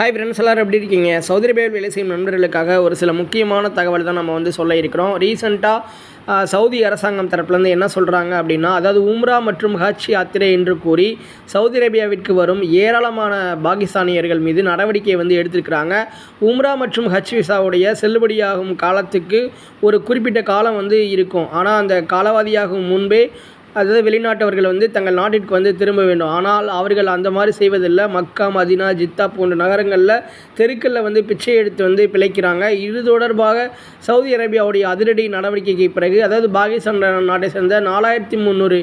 Hi friends எல்லோரும் எப்படி இருக்கீங்க? சவுதி அரேபியாவில் வேலை செய்யும் நண்பர்களுக்காக ஒரு சில முக்கியமான தகவல் தான் நம்ம வந்து சொல்ல இருக்கிறோம். ரீசெண்டாக சவுதி அரசாங்கம் தரப்புலேருந்து என்ன சொல்கிறாங்க அப்படின்னா அதாவது உம்ரா மற்றும் ஹஜ் யாத்திரை என்று கூறி சவுதி அரேபியாவிற்கு வரும் ஏராளமான பாகிஸ்தானியர்கள் மீது நடவடிக்கை வந்து எடுத்திருக்கிறாங்க. உம்ரா மற்றும் ஹஜ் விசாவுடைய செல்லுபடியாகும் காலத்துக்கு ஒரு குறிப்பிட்ட காலம் வந்து இருக்கும். ஆனால் அந்த காலவாதியாகும் முன்பே அதாவது வெளிநாட்டவர்கள் வந்து தங்கள் நாட்டிற்கு வந்து திரும்ப வேண்டும். ஆனால் அவர்கள் அந்த மாதிரி செய்வதில்லை. மக்கா மதினா ஜித்தா போன்ற நகரங்களில் தெருக்களில் வந்து பிச்சை எடுத்து வந்து பிழைக்கிறாங்க. இது தொடர்பாக சவுதி அரேபியாவுடைய அதிரடி நடவடிக்கைக்கு பிறகு அதாவது பாகிஸ்தான் நாட்டை சேர்ந்த நாலாயிரத்தி முந்நூறு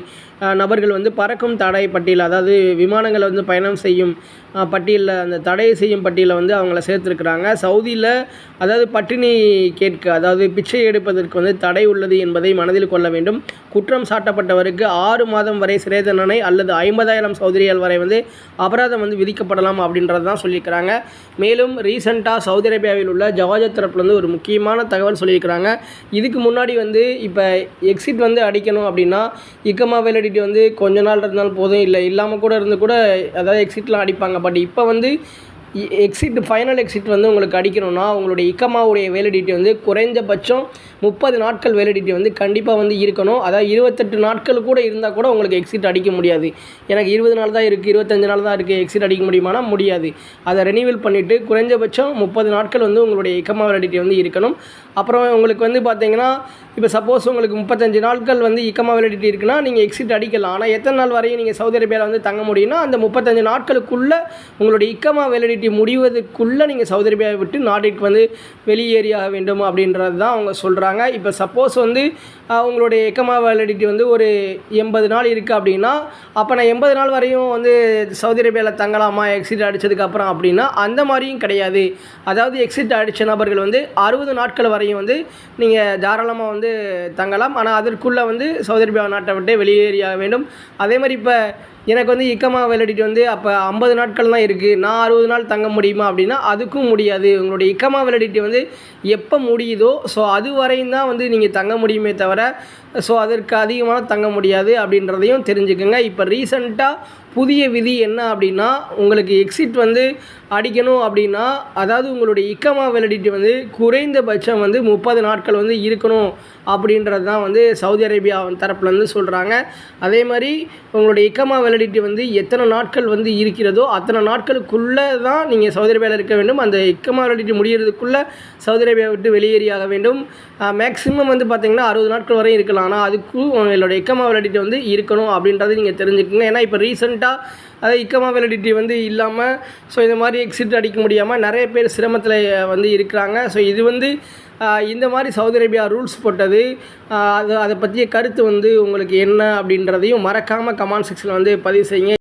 நபர்கள் வந்து பறக்கும் தடை பட்டியல் அதாவது விமானங்களை வந்து பயணம் செய்யும் பட்டியலில் அந்த தடை செய்யும் பட்டியலில் வந்து அவங்கள சேர்த்துருக்குறாங்க. சவுதியில் அதாவது பட்டினி கேட்க அதாவது பிச்சை எடுப்பதற்கு வந்து தடை உள்ளது என்பதை மனதில் கொள்ள வேண்டும். குற்றம் சாட்டப்பட்டவருக்கு ஆறு மாதம் வரை சிறை தண்டனை அல்லது ஐம்பதாயிரம் சவுதிரியால் வரை வந்து அபராதம் வந்து விதிக்கப்படலாம் அப்படின்றது தான் சொல்லியிருக்கிறாங்க. மேலும் ரீசெண்டாக சவுதி அரேபியாவில் உள்ள ஜவாஜத் தரப்புலேருந்து ஒரு முக்கியமான தகவல் சொல்லியிருக்கிறாங்க. இதுக்கு முன்னாடி வந்து இப்போ எக்ஸிட் வந்து அடிக்கணும் அப்படின்னா இக்கமா வேலிடிட்டி வந்து கொஞ்ச நாள் இருந்தாலும் போதும். இல்லை இல்லாமல் கூட இருந்து கூட அதாவது எக்ஸிட்லாம் அடிப்பாங்க. பட் இப்போ வந்து எக்ஸிட் ஃபைனல் எக்ஸிட் வந்து உங்களுக்கு அடிக்கணும்னா உங்களுடைய இக்கமாவுடைய வேலிடிட்டி வந்து குறைஞ்சபட்சம் முப்பது நாட்கள் வேலிடிட்டி வந்து கண்டிப்பாக வந்து இருக்கணும். அதாவது இருபத்தெட்டு நாட்கள் கூட இருந்தால் கூட உங்களுக்கு எக்ஸிட் அடிக்க முடியாது. எனக்கு இருபது நாள் தான் இருக்குது இருபத்தஞ்சு நாள் தான் இருக்குது எக்ஸிட் அடிக்க முடியுமானா முடியாது. அதை ரெனியூவல் பண்ணிவிட்டு குறைஞ்சபட்சம் முப்பது நாட்கள் வந்து உங்களுடைய இக்கமா வேலிடிட்டி வந்து இருக்கணும். அப்புறம் உங்களுக்கு வந்து பார்த்தீங்கன்னா இப்போ சப்போஸ் உங்களுக்கு முப்பத்தஞ்சு நாட்கள் வந்து இக்கமா வேலிடிட்டி இருக்குன்னா நீங்கள் எக்ஸிட் அடிக்கலாம். ஆனால் எத்தனை நாள் வரையும் நீங்கள் சவுதி அரேபியாவில் வந்து தங்க முடியும்னா அந்த முப்பத்தஞ்சு நாட்களுக்குள்ளே உங்களுடைய இக்கமா வேலிடிட்டி முடிவதற்குள்ளே நீங்கள் சவுதி அரேபியாவை விட்டு நாட்டிற்கு வந்து வெளியேறியாக வேண்டும் அப்படின்றது தான் அவங்க சொல்கிறாங்க இப்போ சப்போஸ் வந்து உங்களுடைய எக்கமா வேலிடிட்டி வந்து ஒரு எண்பது நாள் இருக்குது அப்படின்னா அப்போ நான் எண்பது நாள் வரையும் வந்து சவுதி அரேபியாவில் தங்கலாமா? எக்ஸிட் அடித்ததுக்கப்புறம் அப்படின்னா அந்த மாதிரியும் கிடையாது. அதாவது எக்ஸிட் அடித்த நபர்கள் வந்து அறுபது நாட்கள் வரையும் வந்து நீங்கள் தாராளமாக வந்து தங்கலாம். ஆனால் அதற்குள்ளே வந்து சவுதி அரேபியா நாட்டை விட்டு வெளியேறியாக வேண்டும். அதே மாதிரி இப்போ எனக்கு வந்து இக்கமா வேலிடிட்டி வந்து அப்போ ஐம்பது நாட்கள் தான் இருக்குது நான் அறுபது நாள் தங்க முடியுமா அப்படின்னா அதுக்கும் முடியாது. உங்களுடைய இக்கமா வேலிடிட்டி வந்து எப்போ முடியுதோ ஸோ அது வரையும் தான் வந்து நீங்கள் தங்க முடியுமே தவிர ஸோ அதற்கு அதிகமாக தங்க முடியாது அப்படின்றதையும் தெரிஞ்சுக்கோங்க. இப்போ ரீசண்டாக புதிய விதி என்ன அப்படின்னா உங்களுக்கு எக்ஸிட் வந்து அடிக்கணும் அப்படின்னா அதாவது உங்களுடைய இக்கமா வேலிடிட்டி வந்து குறைந்தபட்சம் வந்து முப்பது நாட்கள் வந்து இருக்கணும் அப்படின்றது தான் வந்து சவுதி அரேபியா தரப்புலேருந்து சொல்கிறாங்க அதே மாதிரி உங்களுடைய இக்கமா வேலிடிட்டி வந்து எத்தனை நாட்கள் வந்து இருக்கிறதோ அத்தனை நாட்களுக்குள்ளே தான் நீங்கள் சவுதி அரேபியாவில் இருக்க வேண்டும். அந்த இக்கமா வேலிடிட்டி முடிகிறதுக்குள்ளே சவுதி அரேபியா விட்டு வெளியேறியாக வேண்டும். மேக்ஸிமம் வந்து பார்த்திங்கன்னா அறுபது நாட்கள் வரையும் இருக்கலாம். ஆனால் அதுக்கும் உங்களுடைய இக்கமா வேலிடிட்டி வந்து இருக்கணும் அப்படின்றத நீங்கள் தெரிஞ்சுக்கோங்க. ஏன்னா இப்போ ரீசெண்டாக அதாவது இக்கமா வேலிடிட்டி வந்து இல்லாமல் ஸோ இந்த மாதிரி எக்ஸிட் அடிக்க முடியாமல் நிறைய பேர் சிரமத்தில் வந்து இருக்கிறாங்க. ஸோ இது வந்து இந்த மாதிரி சவுதி அரேபியா ரூல்ஸ் போட்டது அது அதை பற்றிய கருத்து வந்து உங்களுக்கு என்ன அப்படின்றதையும் மறக்காமல் கமெண்ட் செக்ஷனில் வந்து பதிவு செய்யுங்க.